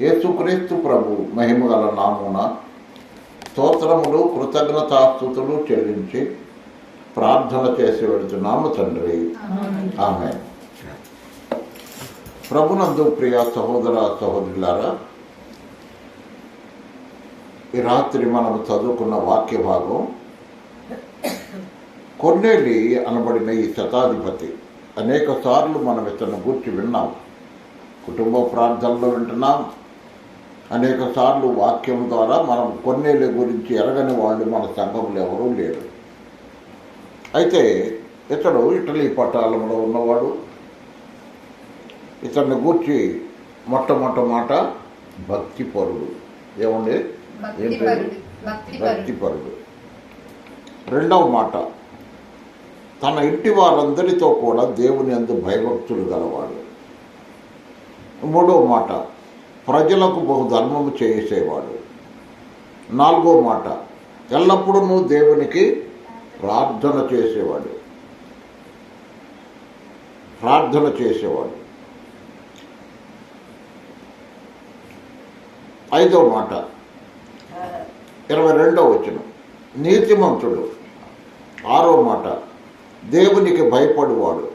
యేసుక్రీస్తు ప్రభు మహిమగల నామున స్తోత్రములు కృతజ్ఞతాస్థుతులు చెల్లించి ప్రార్థన చేసి వెళుతున్నాము తండ్రి. ఆమె ప్రభునందు ప్రియ సహోదర సహోదరులారా ఈ రాత్రి మనం చదువుకున్న వాక్య భాగం కొన్నేలి అనబడిన ఈ శతాధిపతి. అనేక సార్లు మనం ఇతను గుర్చి విన్నాం. కుటుంబ ప్రార్థనలో వింటున్నాం. అనేక సార్లు వాక్యం ద్వారా మనం కొన్నేళ్ళ గురించి ఎరగని వాళ్ళు మన సంఘంలో ఎవరూ లేరు. అయితే ఇతడు ఇటలీ పటాలంలో ఉన్నవాడు. ఇతన్ని గూర్చి మొట్టమొదటి మాట భక్తి పరుడు ఏమండి? ఏం పేరు? భక్తి పరుడు రెండవ మాట తన ఇంటి వారందరితో కూడా దేవుని అందు భయభక్తులు గలవాడు. మూడవ మాట ప్రజలకు బహు ధర్మము చేసేవాడు. నాలుగో మాట ఎల్లప్పుడూ దేవునికి ప్రార్థన చేసేవాడు. ప్రార్థన చేసేవాడు. ఐదో మాట ఇరవై రెండో వచ్చిన నీతిమంతుడు. ఆరో మాట దేవునికి భయపడువాడు.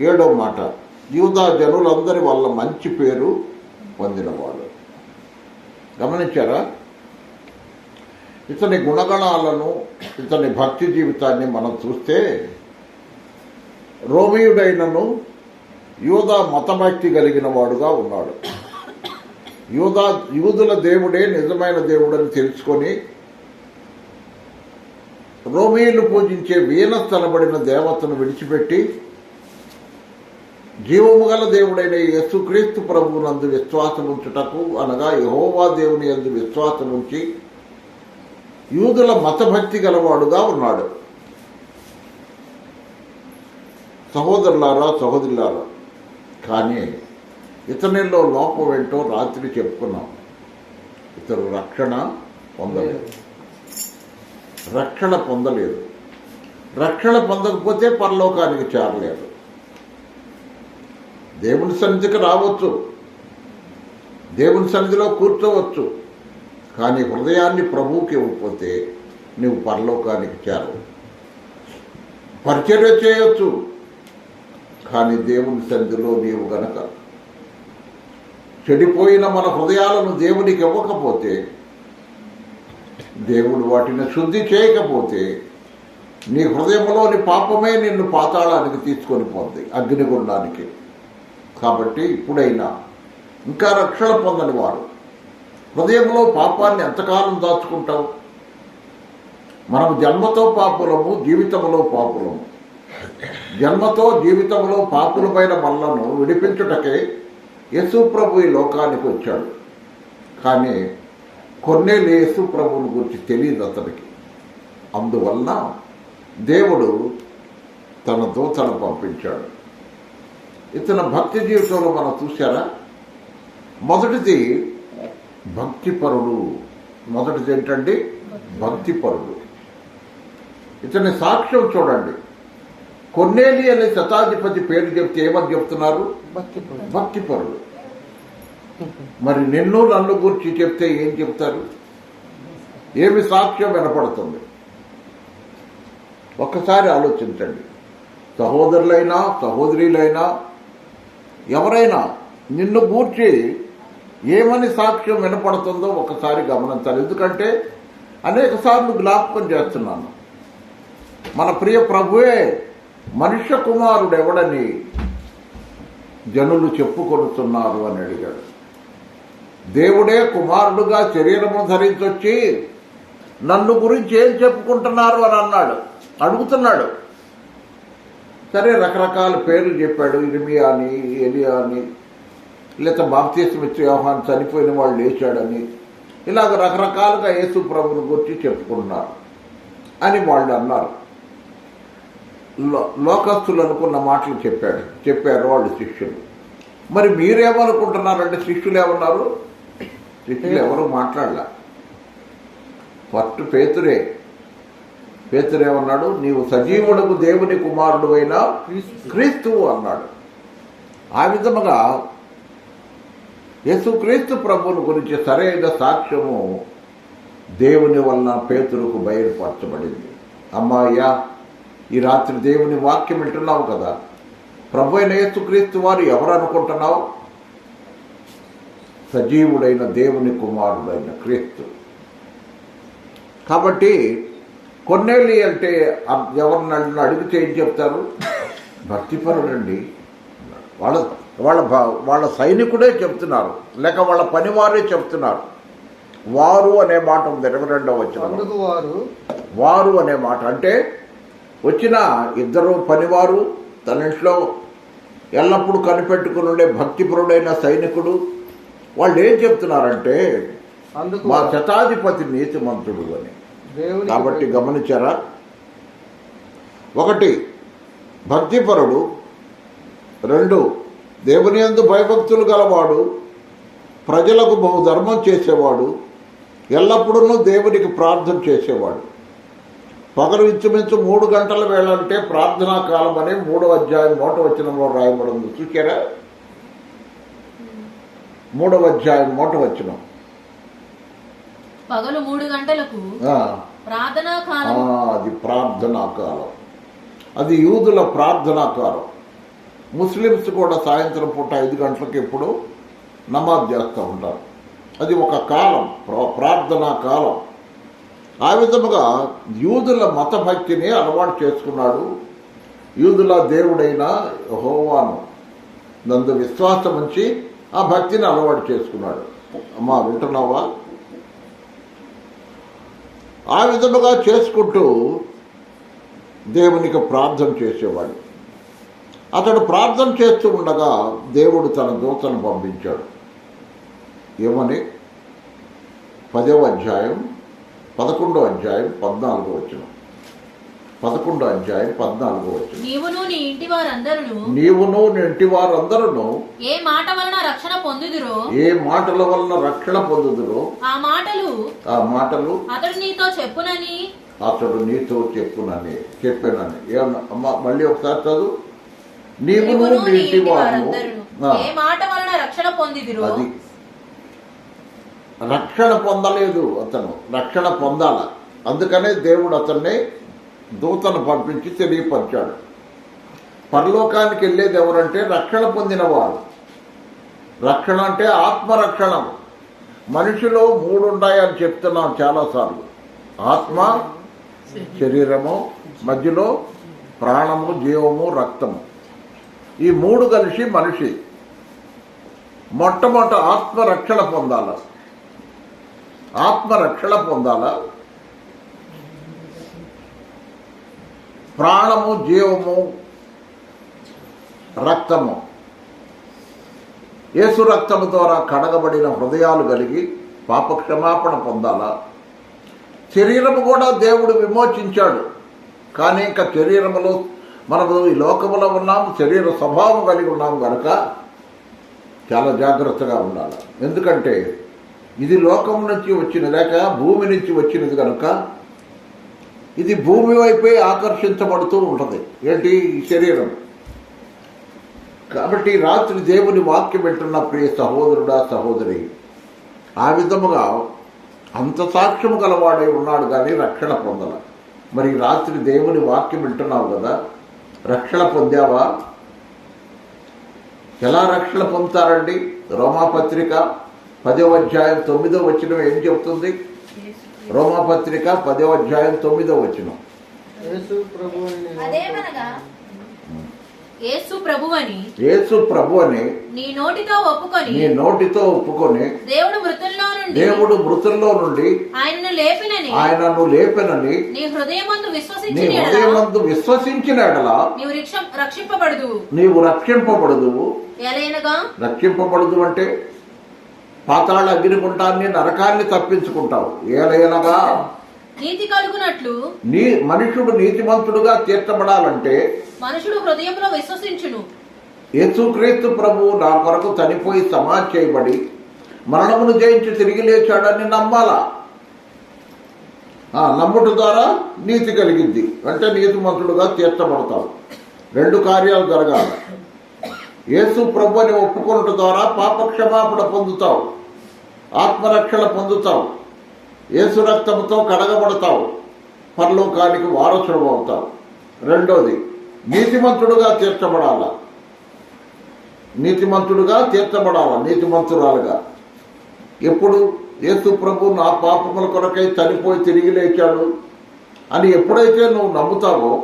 ఏడో మాట యూదా జనులందరి వల్ల మంచి పేరు పొందినవాడు గమనించారా? ఇతని గుణగణాలను ఇతని భక్తి జీవితాన్ని మనం చూస్తే రోమియుడైనను యూదా మతభక్తి కలిగిన వాడుగా ఉన్నాడు. యూదా యూదుల దేవుడే నిజమైన దేవుడని తెలుసుకొని రోమియులు పూజించే వీనస్ తలబడిన దేవతను విడిచిపెట్టి జీవము గల దేవుడైన యేసుక్రీస్తు ప్రభువునందు విశ్వాసముంచుటకు అనగా యహోవా దేవుని యందు విశ్వాసముంచి యూదుల మతభక్తి గలవాడుగా ఉన్నాడు. సహోదరులారా సహోదరులారా కానీ ఇతనిలో లోపం ఏంటో రాత్రి చెప్పుకున్నాం. ఇతరు రక్షణ పొందలేదు. రక్షణ పొందలేదు. రక్షణ పొందకపోతే పరలోకానికి చేరలేదు. దేవుని సన్నిధికి రావచ్చు. దేవుని సన్నిధిలో కూర్చోవచ్చు. కానీ హృదయాన్ని ప్రభువుకి ఇవ్వకపోతే నువ్వు పరలోకానికి చేరవు. పరిచర్య చేయొచ్చు. కానీ దేవుని సన్నిధిలో నీవు గనక చెడిపోయిన మన హృదయాలను దేవునికి ఇవ్వకపోతే దేవుడు వాటిని శుద్ధి చేయకపోతే నీ హృదయంలోని పాపమే నిన్ను పాతాళానికి తీసుకొని పోద్ది అగ్నిగుండానికి. కాబట్టి ఇప్పుడైనా ఇంకా రక్షణ పొందని వారు హృదయంలో పాపాన్ని ఎంతకాలం దాచుకుంటావు మనం జన్మతో పాపులము జీవితంలో పాపులము. జన్మతో జీవితంలో పాపులపైన మనలను విడిపించుటకే యేసు ప్రభు ఈ లోకానికి వచ్చాడు. కానీ కొన్నేళ్ళు యేసు ప్రభువుని గురించి తెలియదు అతనికి. అందువల్ల దేవుడు తన దూతను పంపించాడు. ఇతని భక్తి జీవితంలో మనం చూసారా మొదటిది భక్తిపరుడు మొదటిది ఏంటండి? భక్తిపరుడు ఇతని సాక్ష్యం చూడండి. కొన్నేలి అనే శతాధిపతి పేరు చెప్తే ఏమని చెప్తున్నారు? భక్తిపరుడు మరి నిన్ను నన్ను గురించి చెప్తే ఏం చెప్తారు? ఏమి సాక్ష్యం వినపడుతుంది? ఒక్కసారి ఆలోచించండి. సహోదరులైనా సహోదరులైనా ఎవరైనా నిన్ను గూర్చి ఏమని సాక్ష్యం వినపడుతుందో ఒకసారి గమనించాలి. ఎందుకంటే అనేక సార్లు జ్ఞాపకం చేస్తున్నాను. మన ప్రియ ప్రభువే మనుష్య కుమారుడు ఎవడని జనులు చెప్పుకొనుతున్నారు అని అడిగాడు. దేవుడే కుమారుడుగా శరీరము ధరించొచ్చి నన్ను గురించి ఏం చెప్పుకుంటున్నారు అని అన్నాడు. అడుగుతున్నాడు. సరే రకరకాల పేర్లు చెప్పాడు. ఇరిమియా అని ఎలియా అని లేదా బాప్తీసం ఇచ్చే వ్యవహారం చనిపోయిన వాళ్ళు లేచాడని. ఇలాగ రకరకాలుగా యేసు ప్రభుని గురించి చెప్పుకున్నారు అని వాళ్ళు అన్నారు. లో- లోకస్తులు అనుకున్న మాటలు చెప్పాడు. చెప్పారు వాళ్ళు శిష్యులు. మరి మీరేమనుకుంటున్నారంటే శిష్యులు ఏమన్నారు? శిష్యులు ఎవరు మాట్లాడలే. ఫస్ట్ పేతురే పేతురేమన్నాడు నీవు సజీవుడకు దేవుని కుమారుడు అయిన క్రీస్తువు అన్నాడు. ఆ విధముగా యేసుక్రీస్తు ప్రభువుని గురించి సరైన సాక్ష్యము దేవుని వలన పేతురుకు బయలుపరచబడింది. అమ్మాయ్యా ఈ రాత్రి దేవుని వాక్యం వింటున్నావు కదా. ప్రభు అయిన యేసుక్రీస్తు వారు ఎవరు అనుకుంటున్నావు సజీవుడైన దేవుని కుమారుడైన క్రీస్తు. కాబట్టి కొన్నేళ్ళు అంటే ఎవరిని అడిగినా అడిగితే ఏం చెప్తారు? భక్తిపరుడండి. వాళ్ళ వాళ్ళ వాళ్ళ సైనికుడే చెప్తున్నారు. లేక వాళ్ళ పనివారే చెప్తున్నారు. వారు అనే మాట ఉంది ఇరవై రెండవ వచ్చిన వారు వారు అనే మాట అంటే వచ్చిన ఇద్దరు పనివారు తన ఇంట్లో ఎల్లప్పుడూ కనిపెట్టుకుని ఉండే భక్తిపరుడైన సైనికుడు వాళ్ళు ఏం చెప్తున్నారంటే అందుకు మా శతాధిపతి నీతిమంతుడు అని. కాబట్టి గమనించారా? ఒకటి భక్తిపరుడు. రెండు దేవుని యందు భయభక్తులు గలవాడు. ప్రజలకు బహుధర్మం చేసేవాడు. ఎల్లప్పుడూ దేవునికి ప్రార్థన చేసేవాడు. పగలు ఇంచుమించు మూడు గంటల వేళ అంటే ప్రార్థనా కాలం అని మూడో అధ్యాయం మూట వచనంలో రాయబడింది. చూసారా మూడవ అధ్యాయం మూట వచనం. పగలు మూడు గంటలకు. ప్రార్థనా కాలం. అది ప్రార్థనా కాలం. అది యూదుల ప్రార్థనా కాలం. ముస్లిమ్స్ కూడా సాయంత్రం పూట ఐదు గంటలకు ఎప్పుడు నమాజ్ చేస్తూ ఉంటారు. అది ఒక కాలం ప్ర- ప్రార్థనా కాలం. ఆ విధముగా యూదుల మత భక్తిని అలవాటు చేసుకున్నాడు యూదుల దేవుడైన హోవాను నందు విశ్వాసం ఉంచి ఆ భక్తిని అలవాటు చేసుకున్నాడు. అమ్మా వింటున్నావా? ఆ విధముగా చేసుకుంటూ దేవునికి ప్రార్థన చేసేవాడు. అతడు ప్రార్థన చేస్తూ ఉండగా దేవుడు తన దూతను పంపించాడు. ఏమని? పదవ అధ్యాయం పదకొండో అధ్యాయం పద్నాలుగో వచ్చిన పదకొండో అధ్యాయం పద్నాలుగో వచ్చిన నీవును నీ ఇంటి వారందరూ నీవును నీ ఇంటి వారందరూ ఏ మాట వలన రక్షణ పొందుదురో? ఏ మాటల వలన రక్షణ పొందుదురో? ఆ మాటలు ఆ మాటలు అతడు నీతో చెప్పునని అతడు నీతో చెప్పునని చెప్పానని. ఏమన్నా మళ్ళీ ఒకసారి చదువు. నీవును నీ ఇంటి వారు ఏ మాట వలన రక్షణ పొందిదురో? అది. రక్షణ పొందలేదు అతను. రక్షణ పొందాల. అందుకనే దేవుడు అతన్ని దూతను పంపించి తెలియపరిచాడు. పరలోకానికి వెళ్ళేది ఎవరంటే రక్షణ పొందినవారు రక్షణ అంటే ఆత్మరక్షణ. మనిషిలో మూడు ఉన్నాయని చెప్తున్నాం చాలాసార్లు. ఆత్మ శరీరము మధ్యలో ప్రాణము జీవము రక్తము. ఈ మూడు కలిసి మనిషి మొట్టమొదట ఆత్మరక్షణ పొందాల. ఆత్మరక్షణ పొందాల. ప్రాణము జీవము రక్తము. యేసు రక్తము ద్వారా కడగబడిన హృదయాలు కలిగి పాప క్షమాపణ పొందాలా? శరీరము కూడా దేవుడు విమోచించాడు. కానీ ఇంకా శరీరములో మనము ఈ లోకములో ఉన్నాము శరీర స్వభావం కలిగి ఉన్నాము కనుక చాలా జాగ్రత్తగా ఉండాలి? ఎందుకంటే ఇది లోకం నుంచి వచ్చినది లేక భూమి నుంచి వచ్చినది కనుక ఇది భూమి వైపే ఆకర్షించబడుతూ ఉంటుంది. ఏంటి? శరీరం. కాబట్టి రాత్రి దేవుని వాక్యం వింటున్న ప్రియ సహోదరుడా సహోదరి ఆ విధముగా అంత సాక్ష్యం గలవాడై ఉన్నాడు కానీ రక్షణ పొందల. మరి రాత్రి దేవుని వాక్యం వింటున్నావు కదా? రక్షణ పొందావా? ఎలా రక్షణ పొందుతారండి? రోమాపత్రిక పదో అధ్యాయం తొమ్మిదో వచ్చిన ఏం చెప్తుంది? రోమాపత్రిక పదో అధ్యాయం తొమ్మిదో యేసు యేసు ప్రభువని అని నీ నోటితో ఒప్పుకొని నీ నోటితో ఒప్పుకొని దేవుడు మృతుల్లో నుండి దేవుడు మృతుల్లో నుండి ఆయనను లేపినని ఆయనను లేపెనని నీ హృదయమందు నీ విశ్వసించిన ఎడల హృదయమందు విశ్వసించిన ఎడల నీవు రిక్ష- రక్షింపబడదు నీవు రక్షింపబడదు ఎలయనగా రక్షింపబడదు అంటే పాతాళ అగ్నిగుంటాన్ని నరకాన్ని తప్పించుకుంటావు. ఏలైనగా నీతి కలుగునట్లు నీ మనుషుడు నీతిమంతుడుగా తీర్చబడాలంటే మనుషుడు హృదయంలో విశ్వసించును. యేసుక్రీస్తు ప్రభువు నా కొరకు చనిపోయి సమాధి చేయబడి మరణమును జయించి తిరిగి లేచాడని నమ్మాలా? ఆ నమ్ముట ద్వారా నీతి కలిగింది. అంటే నీతిమంతుడుగా తీర్చబడతావు. రెండు కార్యాలు జరగాలి. యేసు ప్రభుని ఒప్పుకొనుట ద్వారా పాపక్షమాపణ పొందుతావు. ఆత్మరక్షణ పొందుతావు. యేసు రక్తంతో కడగబడతావు. పరలోకానికి వారసుడు అవుతావు. రెండోది నీతిమంతుడుగా తీర్చబడాల. నీతిమంతుడుగా తీర్చబడాల నీతిమంతురాలుగా. ఎప్పుడు? యేసు ప్రభు నా పాపముల కొరకై చనిపోయి తిరిగి లేచాడు అని ఎప్పుడైతే నువ్వు నమ్ముతావో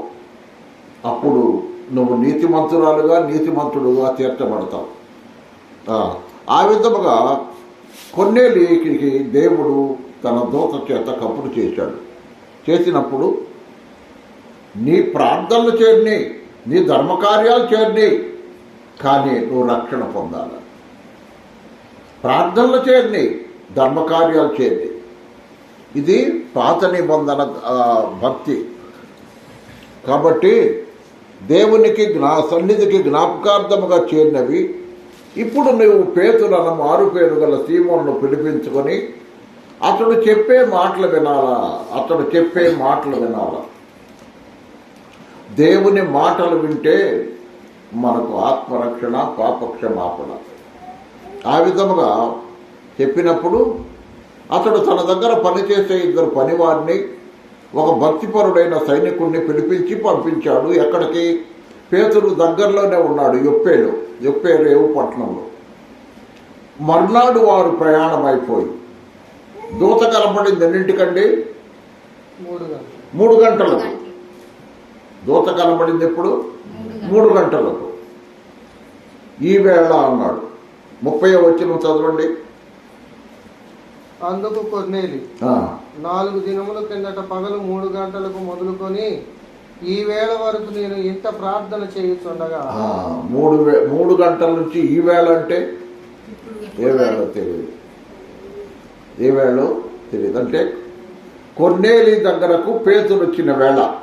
అప్పుడు నువ్వు నీతిమంతురాలుగా నీతిమంతుడుగా తీర్చబడతావు. ఆ, విధముగా కొన్నేళ్ళకి దేవుడు తన దూత చేత కప్పుడు చేశాడు. చేసినప్పుడు నీ ప్రార్థనలు చేరినాయి నీ ధర్మకార్యాలు చేరినాయి కానీ నువ్వు రక్షణ పొందాలి. ప్రార్థనలు చేరినాయి ధర్మకార్యాలు చేరినాయి ఇది పాత నిబంధన భక్తి. కాబట్టి దేవునికి జ్ఞా సన్నిధికి జ్ఞాపకార్థముగా చేరినవి. ఇప్పుడు నువ్వు పేతులను మారు పేరు గల సీమోను పిలిపించుకొని అతడు చెప్పే మాటలు వినాలా? అతడు చెప్పే మాటలు వినాలా? దేవుని మాటలు వింటే మనకు ఆత్మరక్షణ పాపక్షమాపణ. ఆ విధముగా చెప్పినప్పుడు అతడు తన దగ్గర పనిచేసే ఇద్దరు పనివారిని ఒక భక్తిపరుడైన సైనికుడిని పిలిపించి పంపించాడు. ఎక్కడికి? పేతురు దగ్గరలోనే ఉన్నాడు యొప్పేలు. యొప్పేరేవు పట్టణంలో. మర్నాడు వారు ప్రయాణం అయిపోయి దూత కనపడింది ఎన్నింటికండి? మూడు గంటలు. మూడు గంటలకు. దూత కనబడింది ఎప్పుడు? మూడు గంటలకు. ఈ వేళ అన్నాడు. ముప్పై వచ్చిన చదవండి. అందుకు కొన్నేలి ఆ, నాలుగు దినముల కిందట పగలు మూడు గంటలకు మొదలుకొని ఈ వేళ వరకు నేను ఇంత ప్రార్థన చేయుచుండగా మూడు వే- మూడు గంటల నుంచి ఈ వేళ అంటే ఏ వేళ తెలియదు. ఏ వేళ తెలియదు. అంటే కొన్నేలి దగ్గరకు పేతులు వచ్చిన వేళ.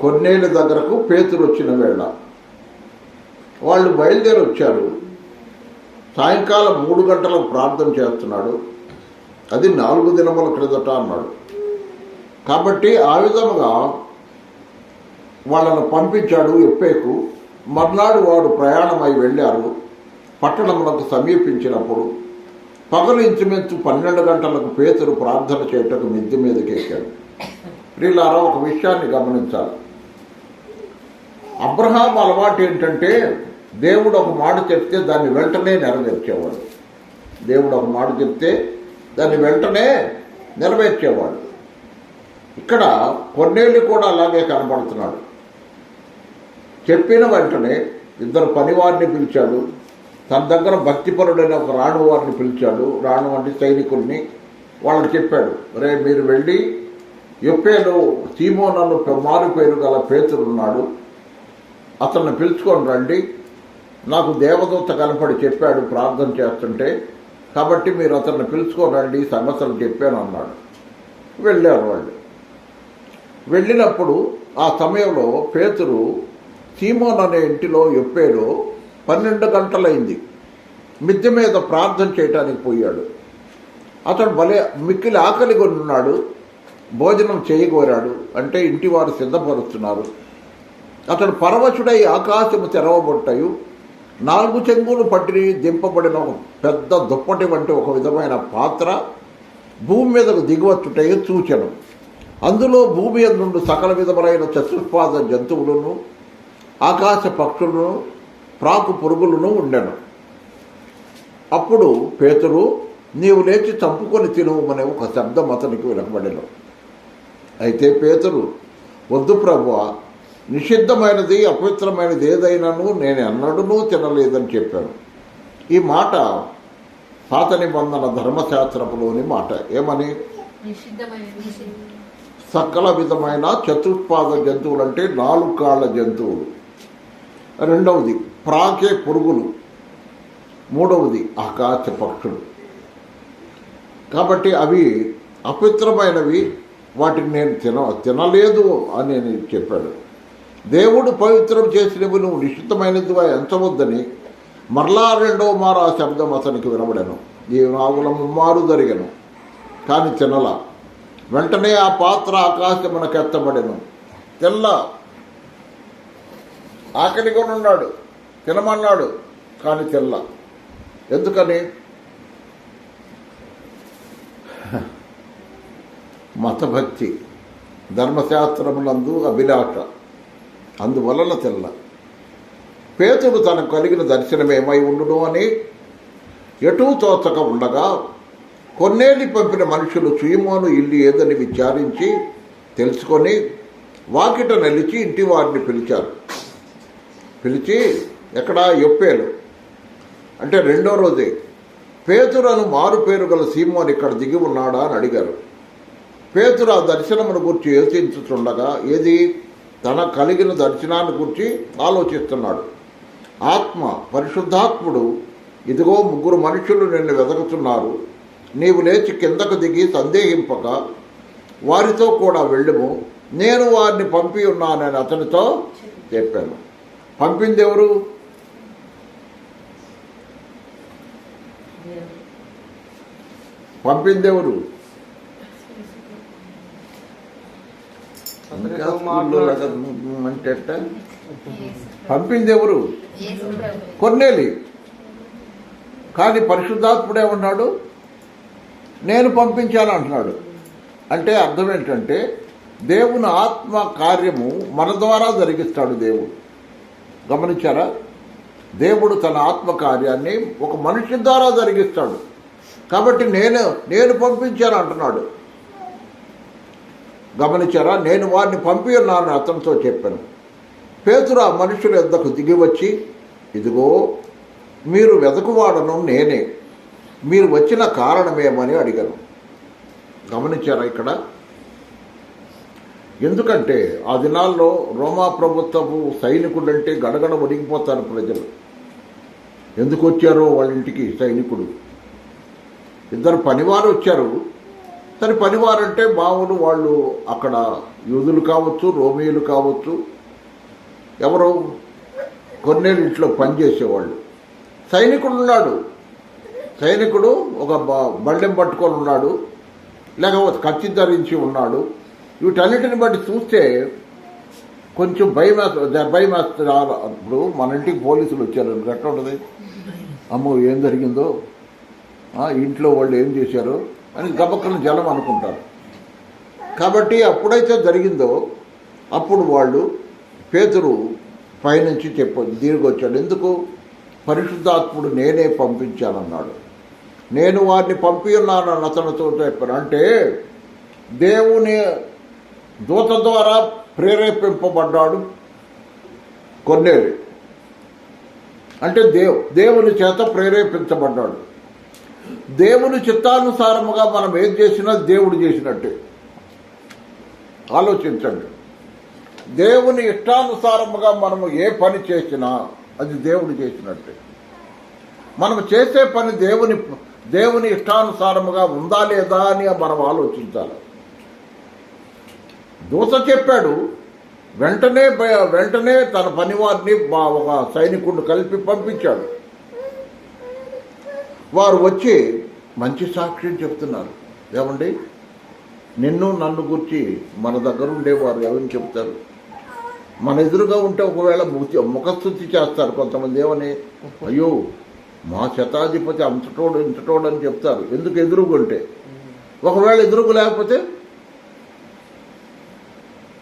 కొన్నేలి దగ్గరకు పేతులు వచ్చిన వేళ. వాళ్ళు బయలుదేరి వచ్చారు. సాయంకాలం మూడు గంటలకు ప్రార్థన చేస్తున్నాడు. అది నాలుగు దినముల క్రిందట అన్నాడు. కాబట్టి ఆ విధముగా వాళ్ళను పంపించాడు ఎప్పేకు. మర్నాడు వాడు ప్రయాణమై వెళ్ళారు. పట్టణములకు సమీపించినప్పుడు పగలు ఇంచుమించు పన్నెండు గంటలకు పేతురు ప్రార్థన చేయటకు మిద్ది మీదకి ఎక్కాడు. ప్రియులారా ఒక విషయాన్ని గమనించాలి. అబ్రహాం అలవాటు ఏంటంటే దేవుడు ఒక మాట చెప్తే దాన్ని వెంటనే నెరవేర్చేవాడు. దేవుడు ఒక మాట చెప్తే దాన్ని వెంటనే నెరవేర్చేవాడు. ఇక్కడ కొన్నేళ్ళు కూడా అలాగే కనబడుతున్నాడు. చెప్పిన వెంటనే ఇద్దరు పనివారిని పిలిచాడు. తన దగ్గర భక్తిపరుడైన ఒక రాణు వారిని పిలిచాడు. రాణు అంటే సైనికుల్ని వాళ్ళకి చెప్పాడు రే మీరు వెళ్ళి ఎప్పేలో సీమోనన్ను మారు పేరు గల పేతురున్నాడు అతన్ని పిలుచుకొని రండి. నాకు దేవదూత కనపడి చెప్పాడు ప్రార్థన చేస్తుంటే కాబట్టి మీరు అతన్ని పిలుచుకోరండి ఈ సమస్యలు చెప్పాను అన్నాడు. వెళ్ళారు వాళ్ళు. వెళ్ళినప్పుడు ఆ సమయంలో పేతురు సీమోన్ అనే ఇంటిలో ఎప్పేలో పన్నెండు గంటలైంది. మిద్దె మీద ప్రార్థన చేయటానికి పోయాడు. అతడు భలే మిక్కిలి ఆకలి ఉన్నాడు భోజనం చేయగోరాడు. అంటే ఇంటి వారు సిద్ధపరుస్తున్నారు. అతడు పరవశుడై ఆకాశము తెరవబొట్టయు నాలుగు చెంగులు పట్టిని దింపబడిన ఒక పెద్ద దుప్పటి వంటి ఒక విధమైన పాత్ర భూమి మీదకు దిగువచ్చుటయు చూచెను అందులో భూమి నుండి సకల విధములైన చతుష్పాద జంతువులను ఆకాశ పక్షులను ప్రాకు పురుగులను ఉండెను. అప్పుడు పేతురు నీవు లేచి చంపుకొని తినవమనే ఒక శబ్దం అతనికి వినపడెను అయితే పేతురు వద్దు ప్రభువా నిషిద్ధమైనది అపవిత్రమైనది ఏదైనాను నేను ఎన్నడూ తినలేదని చెప్పాను. ఈ మాట పాత నిబంధన ధర్మశాస్త్రపులోని మాట. ఏమని? సకల విధమైన చతుష్పాద జంతువులు అంటే నాలుగు కాళ్ళ జంతువులు. రెండవది ప్రాకే పురుగులు. మూడవది ఆకాశ పక్షులు. కాబట్టి అవి అపవిత్రమైనవి వాటిని నేను తిన తినలేదు అని నేను చెప్పాడు దేవుడు పవిత్రం చేసినవి నువ్వు నిశ్చితమైనదిగా ఎంచవద్దని మరలా రెండో మారు ఆ శబ్దం అతనికి వినబడను. ఈ నాగుల ముమ్మారు జరిగను కానీ తినల. వెంటనే ఆ పాత్ర ఆకాశమునకెత్తబడెను తెల్ల. ఆకలి ఉన్నాడు తినమన్నాడు కానీ తెల్ల. ఎందుకని? మతభక్తి. ధర్మశాస్త్రములందు అభిలాష. అందువలన తెల్ల. పేతుడు తనకు కలిగిన దర్శనం ఏమై ఉండును అని ఎటూ తోచక ఉండగా కొన్నేళ్ళు పంపిన మనుషులు సుయమోను ఇల్లు ఏదని విచారించి తెలుసుకొని వాకిట నిలిచి ఇంటి వారిని పిలిచారు. పిలిచి ఎక్కడ ఎప్పేలు అంటే రెండో రోజే పేతురను మారు పేరు గల సీమోని ఇక్కడ దిగి ఉన్నాడా అని అడిగారు. పేతురు ఆ దర్శనమును గురించి యోచించుతుండగా ఏది? తన కలిగిన దర్శనాన్ని గురించి ఆలోచిస్తున్నాడు. ఆత్మ పరిశుద్ధాత్ముడు ఇదిగో ముగ్గురు మనుషులు నిన్ను వెదకుతున్నారు. నీవు లేచి కిందకు దిగి సందేహింపక వారితో కూడా వెళ్ళము. నేను వారిని పంపి ఉన్నానని అతనితో చెప్పాను. పంపింది ఎవరు? పంపింది ఎవరు? స్కూల్లో లాగా అంటే? పంపింది ఎవరు? కొన్నేలి. కానీ పరిశుద్ధాత్ముడే ఉన్నాడు. నేను పంపించాను అంటున్నాడు. అంటే అర్థం ఏంటంటే దేవుని ఆత్మ కార్యము మన ద్వారా జరిగిస్తాడు దేవుడు. గమనించారా? దేవుడు తన ఆత్మ కార్యాన్ని ఒక మనిషి ద్వారా జరిగిస్తాడు. కాబట్టి నేను నేను పంపించాను అంటున్నాడు. గమనించారా? నేను వారిని పంపి ఉన్నాను అతనితో చెప్పాను. పేతురు ఆ మనుషుల యొద్దకు దిగి వచ్చి ఇదిగో మీరు వెతకువాడను నేనే. మీరు వచ్చిన కారణమేమని అడిగాను. గమనించారా ఇక్కడ? ఎందుకంటే ఆ దినాల్లో రోమా ప్రభుత్వపు సైనికుడంటే గడగడ వడిగిపోతారు ప్రజలు. ఎందుకు వచ్చారో వాళ్ళ ఇంటికి సైనికుడు ఇద్దరు పనివారు వచ్చారు. తన పనివారంటే మామూలు వాళ్ళు అక్కడ యూదులు కావచ్చు రోమియోలు కావచ్చు ఎవరు కొన్నేళ్ళు ఇంట్లో పనిచేసేవాళ్ళు. సైనికుడు ఉన్నాడు. సైనికుడు ఒక బ- బళ్ళెం పట్టుకొని ఉన్నాడు. లేకపోతే కత్తి ధరించి ఉన్నాడు. వీటన్నిటిని బట్టి చూస్తే కొంచెం భయం వేస్త- భయం అప్పుడు మన ఇంటికి పోలీసులు వచ్చారు. గట్ట ఉంటుంది? అమ్మో ఏం జరిగిందో? ఇంట్లో వాళ్ళు ఏం చేశారు? అని గబక్కన జలం అనుకుంటారు. కాబట్టి అప్పుడైతే జరిగిందో అప్పుడు వాళ్ళు పేతురు పైనుంచి చెప్ప దీనికి వచ్చాడు ఎందుకు? పరిశుద్ధాత్ముడు నేనే పంపించానన్నాడు. నేను వారిని పంపి ఉన్నానని అతనితో చెప్పాను అంటే దేవుని దూత ద్వారా ప్రేరేపింపబడ్డాడు కొన్నేరు అంటే దేవు దేవుని చేత ప్రేరేపించబడ్డాడు. దేవుని చిత్తానుసారముగా మనం ఏం చేసినా దేవుడు చేసినట్టే. ఆలోచించండి. దేవుని ఇష్టానుసారముగా మనము ఏ పని చేసినా అది దేవుడు చేసినట్టే. మనం చేసే పని దేవుని దేవుని ఇష్టానుసారముగా ఉందా లేదా అని మనం ఆలోచించాలి. దూత చెప్పాడు వెంటనే వెంటనే తన పనివారిని ఒక సైనికుడిని కలిపి పంపించాడు. వారు వచ్చి మంచి సాక్ష్యం చెప్తున్నారు. ఏమండి? నిన్ను నన్ను గురించి మన దగ్గర ఉండేవారు ఎవరిని చెప్తారు. మన ఎదురుగా ఉంటే ఒకవేళ ముఖస్థుతి చేస్తారు కొంతమంది ఏమని? అయ్యో మా శతాధిపతి అంతటోడు ఇంతటోడు అని చెప్తారు. ఎందుకు ఎదురుగుంటే ఒకవేళ ఎదురుగు లేకపోతే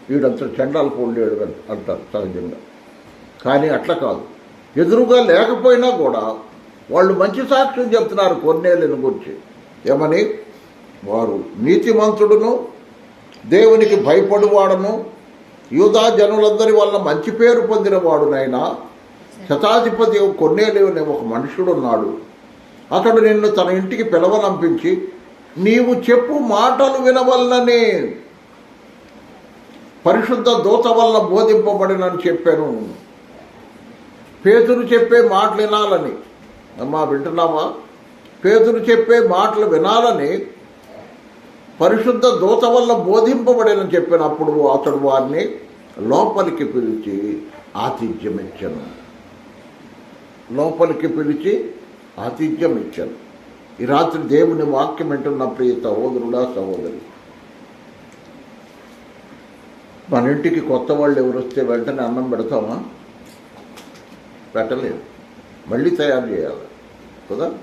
వీడంత చండాలు పోలేడు అంటారు సహజంగా. కానీ అట్లా కాదు. ఎదురుగా లేకపోయినా కూడా వాళ్ళు మంచి సాక్ష్యం చెప్తున్నారు కొన్నేళ్ళని గురించి. ఏమని? వారు నీతిమంతుడును దేవునికి భయపడువాడను యూదా జనులందరి వల్ల మంచి పేరు పొందిన వాడునైనా శతాధిపతి కొన్నేలు అనే ఒక మనుషుడు ఉన్నాడు. అతడు నిన్ను తన ఇంటికి పిలవనంపించి నీవు చెప్పు మాటలు వినవలనని పరిశుద్ధ దూత వల్ల బోధింపబడినని చెప్పాను. పేతురు చెప్పే మాటలు వినాలని. అమ్మా వింటున్నామా పేదలు చెప్పే మాటలు వినాలని పరిశుద్ధ దూత వల్ల బోధింపబడినని చెప్పినప్పుడు అతడు వారిని లోపలికి పిలిచి ఆతిథ్యం ఇచ్చాను లోపలికి పిలిచి ఆతిథ్యం ఇచ్చాను ఈ రాత్రి దేవుని వాక్యం వింటున్న ప్రియ సహోదరుడా సహోదరి. మన ఇంటికి కొత్త వాళ్ళు ఎవరు వస్తే వెంటనే అన్నం పెడతామా? పెట్టలేదు. మళ్ళీ తయారు చేయాలి. కదా?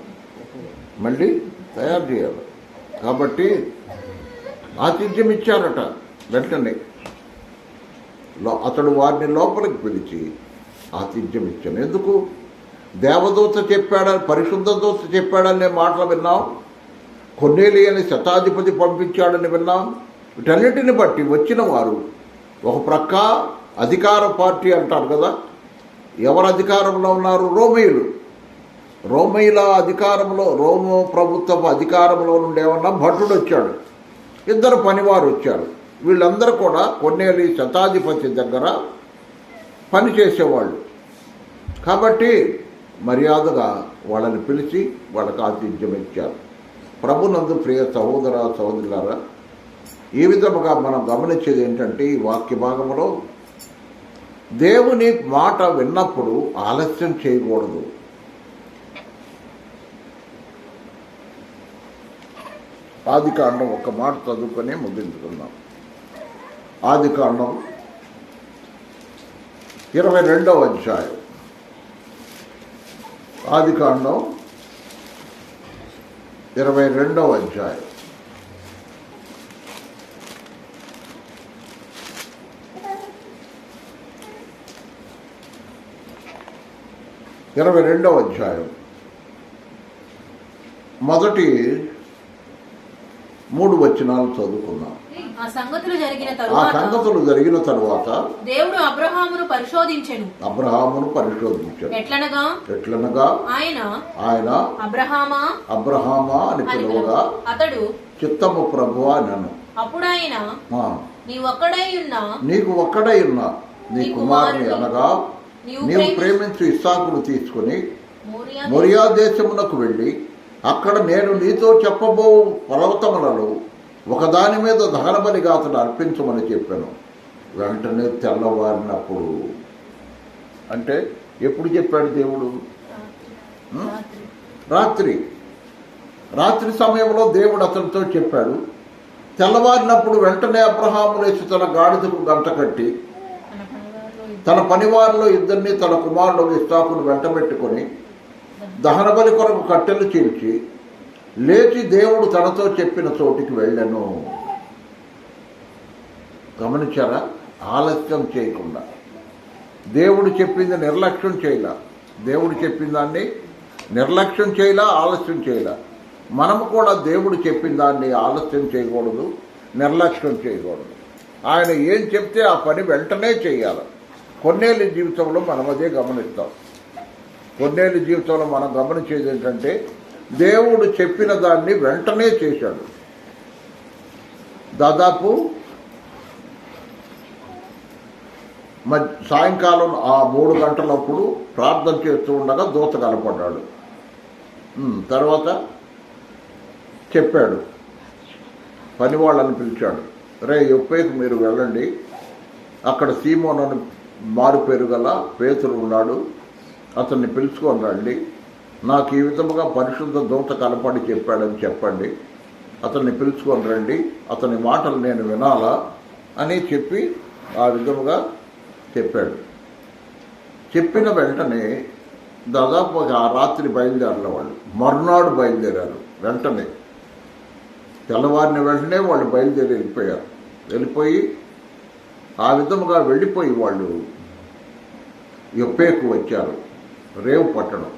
మళ్ళీ తయారు చేయాలి. కాబట్టి ఆతిథ్యం ఇచ్చారట వెంటనే. అతడు వారిని లోపలికి పిలిచి ఆతిథ్యం ఇచ్చాను. ఎందుకు? దేవదూత చెప్పాడని పరిశుద్ధ దూత చెప్పాడనే మాటలు విన్నాం. కొన్నేలి అని శతాధిపతి పంపించాడని విన్నాం. వీటన్నిటిని బట్టి వచ్చిన వారు ఒక ప్రక్క అధికార పార్టీ అంటారు కదా? ఎవరు అధికారంలో ఉన్నారు? రోమేయులు. రోమేయుల అధికారంలో రోమ ప్రభుత్వ అధికారంలో నుండి ఏమన్నా భటుడు వచ్చాడు? ఇద్దరు పనివారు వచ్చారు. వీళ్ళందరూ కూడా కొన్నేళ్ళు శతాధిపతి దగ్గర పనిచేసేవాళ్ళు కాబట్టి మర్యాదగా వాళ్ళని పిలిచి వాళ్ళకి ఆతిథ్యం ఇచ్చారు. ప్రభునందు ప్రియ సహోదర సహోదరులారా ఈ విధముగా మనం గమనించేది ఏంటంటే ఈ వాక్య భాగంలో దేవుని మాట విన్నప్పుడు ఆలస్యం చేయకూడదు. ఆది కాండం ఒక మాట చదువుకొని ముగించుకుందాం. ఆది కాండం ఇరవై రెండవ అధ్యాయం. ఆది కాండం ఇరవై రెండవ అధ్యాయం. ఇరవై రెండవ అధ్యాయం. మొదటి మూడు వచనాలు చదువుకున్నాం ఆ సంగతులు జరిగిన ఆ తరువాత సంగతులు జరిగిన తరువాత దేవుడు అబ్రహామును పరిశోధించెను. అబ్రహామును పరిశోధించాడు ఎట్లనగా? ఎట్లనగా? ఆయన ఆయన అబ్రహామా? అబ్రహామా అని పిలువగా అతడు చిత్తము ప్రభువా నన్ను అప్పుడాయన నీవొక్కడై ఉన్నా నీకు ఒక్కడై ఉన్న నీ కుమారుని అనగా నీవు నీవు ప్రేమి- ప్రేమించు ఇస్సాకును తీసుకుని మోరియా దేశమునకు వెళ్ళి అక్కడ నేను నీతో చెప్పబో పర్వతములలో ఒకదాని మీద దహనబలిగా అతను అర్పించమని చెప్పాను. వెంటనే తెల్లవారినప్పుడు అంటే ఎప్పుడు చెప్పాడు దేవుడు? రాత్రి. రాత్రి సమయంలో దేవుడు అతనితో చెప్పాడు. తెల్లవారినప్పుడు వెంటనే అబ్రహాము లేచి తన గాడిదకు గంట కట్టి తన పనివారిలో ఇద్దరిని తన కుమారుడు ఇస్తాకును వెంటబెట్టుకొని దహనబలి కొరకు కట్టెలు చీల్చి లేచి దేవుడు తనతో చెప్పిన చోటికి వెళ్ళను. గమనించారా? ఆలస్యం చేయకుండా. దేవుడు చెప్పింది నిర్లక్ష్యం చేయలా. దేవుడు చెప్పిన దాన్ని నిర్లక్ష్యం చేయలా ఆలస్యం చేయలా. మనము కూడా దేవుడు చెప్పిన దాన్ని ఆలస్యం చేయకూడదు నిర్లక్ష్యం చేయకూడదు. ఆయన ఏం చెప్తే ఆ పని వెంటనే చేయాలి. కొన్నేళ్ళ జీవితంలో మనం అదే గమనిస్తాం. కొన్నేళ్ళ జీవితంలో మనం గమనించేది ఏంటంటే దేవుడు చెప్పిన దాన్ని వెంటనే చేశాడు. దాదాపు సాయంకాలం ఆ మూడు గంటలప్పుడు ప్రార్థన చేస్తూ ఉండగా దూత కనపడ్డాడు. తర్వాత చెప్పాడు. పని వాళ్ళని పిలిచాడు. రే ఎప్పేకు మీరు వెళ్ళండి. అక్కడ సీమోన్ అని మారు పేరు గల పేతురు ఉన్నాడు. అతన్ని పిలుచుకొని రండి. నాకు ఈ విధముగా పరిశుద్ధ దూత కనపడి చెప్పాడని చెప్పండి. అతన్ని పిలుచుకొని రండి. అతని మాటలు నేను వినాలా అని చెప్పి ఆ విధముగా చెప్పాడు. చెప్పిన వెంటనే దాదాపు ఒక ఆ రాత్రి బయలుదేరిన వాళ్ళు మరునాడు బయలుదేరారు వెంటనే. తెల్లవారిన వెంటనే వాళ్ళు బయలుదేరి వెళ్ళిపోయారు. వెళ్ళిపోయి ఆ విధముగా వెళ్ళిపోయి వాళ్ళు ఎప్పేకు వచ్చారు. రేవు పట్టణం.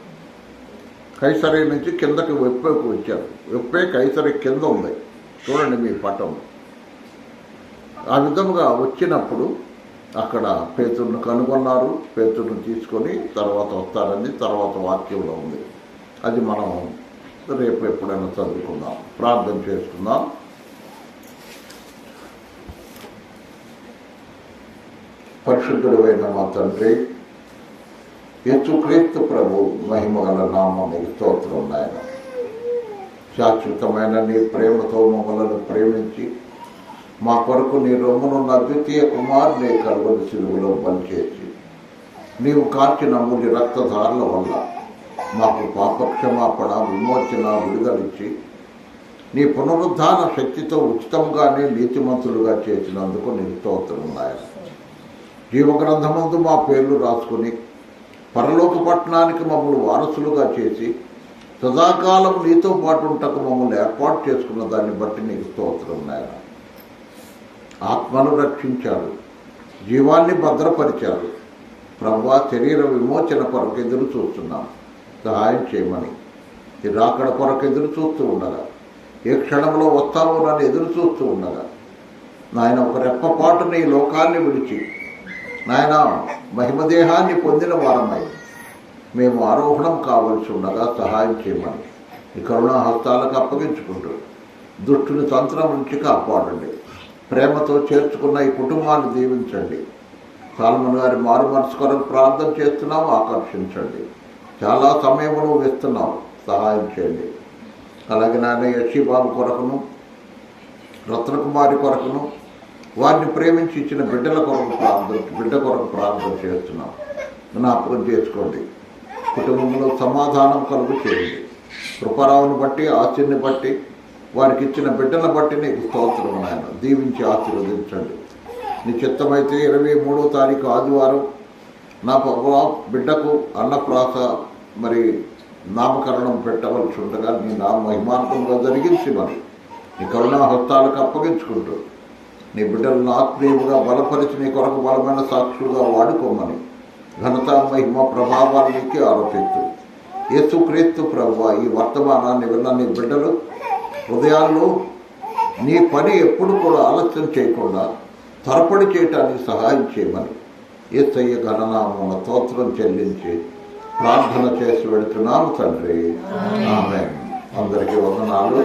కైసరే నుంచి కిందకి వెప్పేకు వచ్చారు. ఎప్పే కైసరే కింద ఉంది. చూడండి మీ పట్టం ఆ విధముగా వచ్చినప్పుడు అక్కడ పేతుడిని కనుగొన్నారు. పేతుడిని తీసుకొని తర్వాత వస్తారని తర్వాత వాక్యంలో ఉంది. అది మనం రేపు ఎప్పుడైనా చదువుకుందాం. ప్రార్థన చేసుకుందాం. పరిశుద్ధుడైన మా తండ్రి యేసుక్రీస్తు ప్రభు మహిమ గల నామములు స్తోత్రం నాయన. శాశ్వతమైన నీ ప్రేమతో మమ్మలను ప్రేమించి మా కొరకు నీ రొమ్మునున్న ద్వితీయ కుమారుని కలుగుని సిలువలో పనిచేసి నీవు కార్చిన మూడి రక్తధారుల వల్ల మాకు పాపక్షమాపణ విమోచన విడుదలిచ్చి నీ పునరుద్ధాన శక్తితో ఉచితంగానే నీతిమంతులుగా చేసినందుకు నీకు స్తోత్రం నాయన. జీవగ్రంథమందు మా పేర్లు రాసుకుని పరలోక పట్టణానికి మమ్మల్ని వారసులుగా చేసి సదాకాలం నీతో పాటు ఉంటకు మమ్మల్ని ఏర్పాటు చేసుకున్న దాన్ని బట్టి నీకు స్తోత్రం నాయన. ఆత్మను రక్షించాడు జీవాన్ని భద్రపరిచాడు ప్రభా శరీర విమోచన కొరకు ఎదురు చూస్తున్నాం. సహాయం చేయమని. ఈ రాకడ కొరకు ఎదురు చూస్తూ ఉండగా ఏ క్షణంలో వస్తావో నన్ను ఎదురు చూస్తూ ఉండగా నాయన ఒక రెప్పపాటుని ఈ లోకాన్ని విడిచి నాయన మహిమదేహాన్ని పొందిన వారమై మేము ఆరోహణం కావలసి ఉండగా సహాయం చేయమని. ఈ కరుణా హస్తాలకు అప్పగించుకుంటూ దుష్టుని తంత్రం నుంచి కాపాడండి. ప్రేమతో చేర్చుకున్న ఈ కుటుంబాన్ని దీవించండి. సాల్మన్ గారి మారు మనసు ప్రార్థన చేస్తున్నాం ఆకర్షించండి. చాలా సమయంలో వేస్తున్నాం సహాయం చేయండి. అలాగే నాన్న యశీ బాబు కొరకును రత్నకుమారి కొరకును వారిని ప్రేమించి ఇచ్చిన బిడ్డల కొరకు ప్రార్థన బిడ్డ కొరకు ప్రార్థన చేస్తున్నాం. జ్ఞాపకం చేసుకోండి. కుటుంబంలో సమాధానం కలుగు చేయండి. కృపారావుని బట్టి ఆస్తిని బట్టి వారికి ఇచ్చిన బిడ్డను బట్టి నీకు స్తోత్రం నాయన. దీవించి ఆశీర్వదించండి. నీ చిత్తమైతే ఇరవై మూడో తారీఖు ఆదివారం నా భగవా బిడ్డకు అన్నప్రాస మరి నామకరణం పెట్టవలసి ఉండగా నీ నా మహిమాంతంగా జరిగించి మరి నీ కరుణా హస్తాలకు అప్పగించుకుంటూ నీ బిడ్డలను ఆత్మీయముగా బలపరిచి నీ కొరకు బలమైన సాక్షులుగా వాడుకోమని ఘనత మహిమ ప్రభావాలు నీకే ఆరోపిస్తూ యేసుక్రీస్తు ప్రభు ఈ వర్తమానాన్ని విన్న నీ బిడ్డలు హృదయాల్లో నీ పని ఎప్పుడు కూడా ఆలస్యం చేయకుండా త్వరపడి చేయటానికి సహాయం చేయమని ఏసయ్య గణనామమున స్తోత్రం చెల్లించి ప్రార్థన చేసి వెళుతున్నాము తండ్రి. ఆమె అందరికీ వందనాలు.